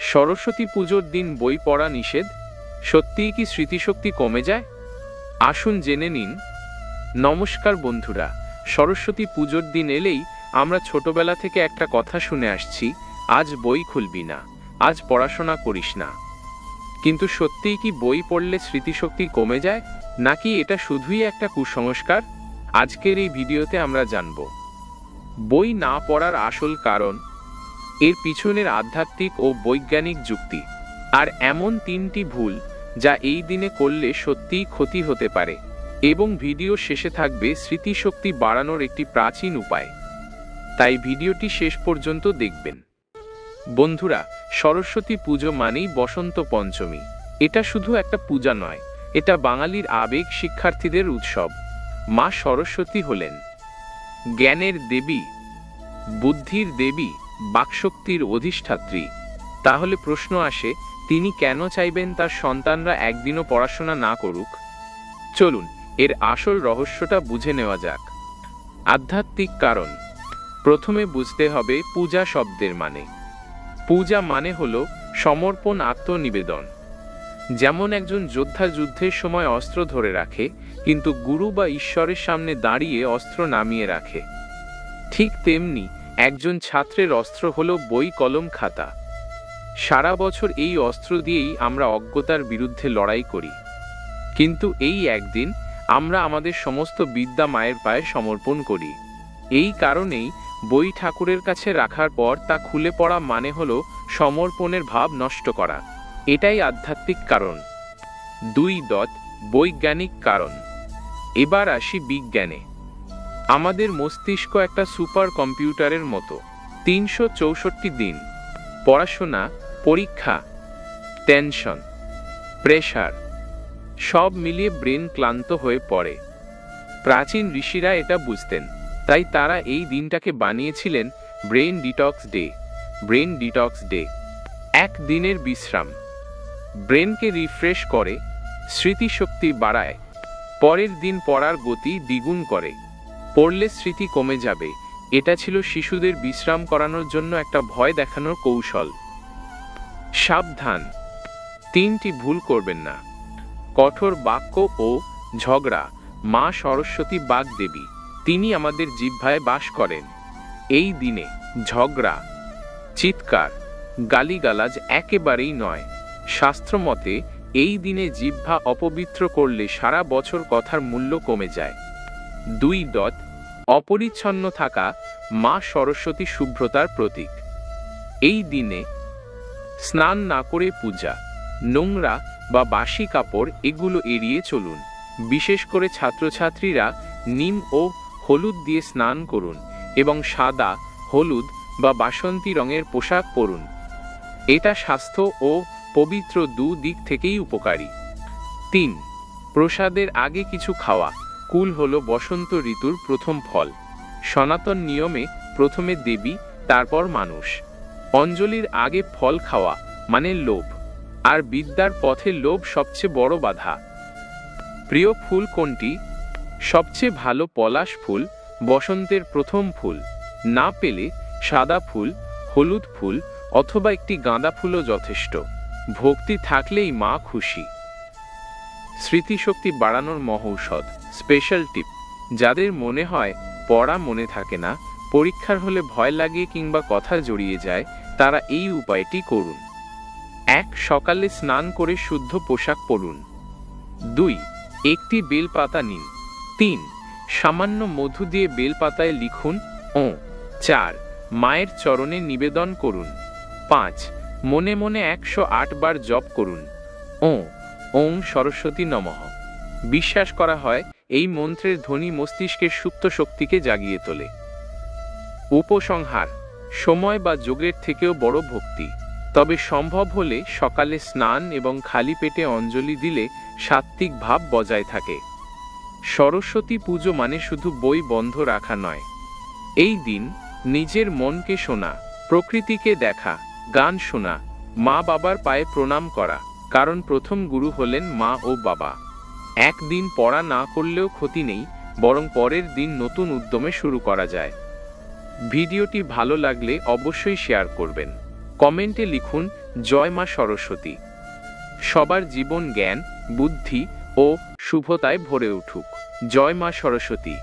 সরস্বতী পুজোর দিন বই পড়া নিষেধ? সত্যিই কি স্মৃতিশক্তি কমে যায়? আসুন জেনে নিন। নমস্কার বন্ধুরা, সরস্বতী পুজোর দিন এলেই আমরা ছোটবেলা থেকে একটা কথা শুনে আসছি, আজ বই খুলবি না, আজ পড়াশোনা করিস না। কিন্তু সত্যিই কি বই পড়লে স্মৃতিশক্তি কমে যায়? নাকি এটা শুধুই একটা কুসংস্কার? আজকের এই ভিডিওতে আমরা জানব। বই না পড়ার আসল কারণ এর পিছনের আধ্যাত্মিক ও বৈজ্ঞানিক যুক্তি। আর এমন তিনটি ভুল যা এই দিনে করলে সত্যিই ক্ষতি হতে পারে এবং ভিডিও শেষে থাকবে স্মৃতিশক্তি বাড়ানোর একটি প্রাচীন উপায়। তাই ভিডিওটি শেষ পর্যন্ত দেখবেন। বন্ধুরা, সরস্বতী পুজো মানেই বসন্ত পঞ্চমী। এটা শুধু একটা পূজা নয়, এটা বাঙালির আবেগ শিক্ষার্থীদের উৎসব। মা সরস্বতী হলেন। জ্ঞানের দেবী, বুদ্ধির দেবী বাকশক্তির অধিষ্ঠাত্রী। তাহলে প্রশ্ন আসে, তিনি কেন চাইবেন তার সন্তানরা একদিনও পড়াশোনা না করুক? চলুন, এর আসল রহস্যটা বুঝে নেওয়া যাক। আধ্যাত্মিক কারণ। প্রথমে বুঝতে হবে পূজা শব্দের মানে। পূজা মানে হল সমর্পণ আত্মনিবেদন। যেমন একজন যোদ্ধা যুদ্ধের সময় অস্ত্র ধরে রাখে, কিন্তু গুরু বা ঈশ্বরের সামনে দাঁড়িয়ে অস্ত্র নামিয়ে রাখে। ঠিক তেমনি একজন ছাত্রের অস্ত্র হলো বই কলম খাতা। সারা বছর এই অস্ত্র দিয়েই আমরা অজ্ঞতার বিরুদ্ধে লড়াই করি। কিন্তু এই একদিন আমরা আমাদের সমস্ত বিদ্যা মায়ের পায়ে সমর্পণ করি। এই কারণেই বই ঠাকুরের কাছে রাখার পর তা খুলে পড়া মানে হলো সমর্পণের ভাব নষ্ট করা। এটাই আধ্যাত্মিক কারণ। দুই দত বৈজ্ঞানিক কারণ। এবার আসি বিজ্ঞানে। আমাদের মস্তিষ্ক একটা সুপার কম্পিউটারের মতো। তিনশো চৌষট্টি দিন। পড়াশোনা, পরীক্ষা, টেনশন, প্রেশার, সব মিলিয়ে ব্রেন ক্লান্ত হয়ে পড়ে। প্রাচীন ঋষিরা এটা বুঝতেন। তাই তারা এই দিনটাকে বানিয়েছিলেন brain detox day. Brain detox day. এক দিনের বিশ্রাম। ব্রেনকে রিফ্রেশ করে, স্মৃতিশক্তি বাড়ায়। পরের দিন পড়ার গতি দ্বিগুণ করে। পড়লে স্মৃতি কমে যাবে। এটা ছিল শিশুদের বিশ্রাম করানোর জন্য একটা ভয় দেখানোর কৌশল। সাবধান। তিনটি ভুল করবেন না। কঠোর বাক্য ও ঝগড়া, মা সরস্বতী বাগদেবী, তিনি আমাদের জিহ্বায় বাস করেন। এই দিনে ঝগড়া, চিৎকার, গালিগালাজ একেবারেই নয়। শাস্ত্রমতে এই দিনে জিহ্বা অপবিত্র করলে সারা বছর কথার মূল্য কমে যায়। দুই দত অপরিচ্ছন্ন থাকা মা সরস্বতী শুভ্রতার প্রতীক। এই দিনে স্নান না করে পূজা, নোংরা বা বাসি কাপড় এগুলো এড়িয়ে চলুন। বিশেষ করে ছাত্রছাত্রীরা নিম ও হলুদ দিয়ে স্নান করুন এবং সাদা, হলুদ বা বাসন্তী রঙের পোশাক পরুন। এটা স্বাস্থ্য ও পবিত্র দু দিক থেকেই উপকারী। তিন, প্রসাদের আগে কিছু খাওয়া। কুল হল বসন্ত ঋতুর প্রথম ফল। সনাতন নিয়মে প্রথমে দেবী, তারপর মানুষ। অঞ্জলির আগে ফল খাওয়া মানে লোভ। আর বিদ্যার পথে লোভ সবচেয়ে বড় বাধা। প্রিয় ফুল কোনটি? সবচেয়ে ভালো পলাশ ফুল, বসন্তের প্রথম ফুল। না পেলে সাদা ফুল, হলুদ ফুল, অথবা একটি গাঁদা ফুলও যথেষ্ট। ভক্তি থাকলেই মা খুশি। স্মৃতিশক্তি বাড়ানোর মহৌষধ স্পেশাল টিপ যাদের মনে হয় পড়া মনে থাকে না, পরীক্ষার হলে ভয় লাগে কিংবা কথা জড়িয়ে যায়, তারা এই উপায়টি করুন। এক, সকালে স্নান করে শুদ্ধ পোশাক পরুন। দুই, একটি বেলপাতা নিন। তিন, সামান্য মধু দিয়ে বেলপাতায় লিখুন, ও। চার, মায়ের চরণে নিবেদন করুন। পাঁচ, মনে মনে একশো আট বার জপ করুন, ও। ওং সরস্বতী নমঃ। বিশ্বাস করা হয়, এই মন্ত্রের ধ্বনি মস্তিষ্কের সুপ্ত শক্তিকে জাগিয়ে তোলে। উপসংহার, সময় বা যোগের থেকেও বড় ভক্তি। তবে সম্ভব হলে সকালে স্নান এবং খালি পেটে অঞ্জলি দিলে সাত্ত্বিক ভাব বজায় থাকে। সরস্বতী পুজো মানে শুধু বই বন্ধ রাখা নয়। এই দিন নিজের মনকে শোনা, প্রকৃতিকে দেখা, গান শোনা মা বাবার পায়ে প্রণাম করা। কারণ প্রথম গুরু হলেন মা ও বাবা। একদিন পড়া না করলেও ক্ষতি নেই, বরং পরের দিন নতুন উদ্যমে শুরু করা যায়। ভিডিওটি ভালো লাগলে অবশ্যই শেয়ার করবেন। কমেন্টে লিখুন, জয় মা সরস্বতী। সবার জীবন জ্ঞান, বুদ্ধি ও শুভতায় ভরে উঠুক। জয় মা সরস্বতী।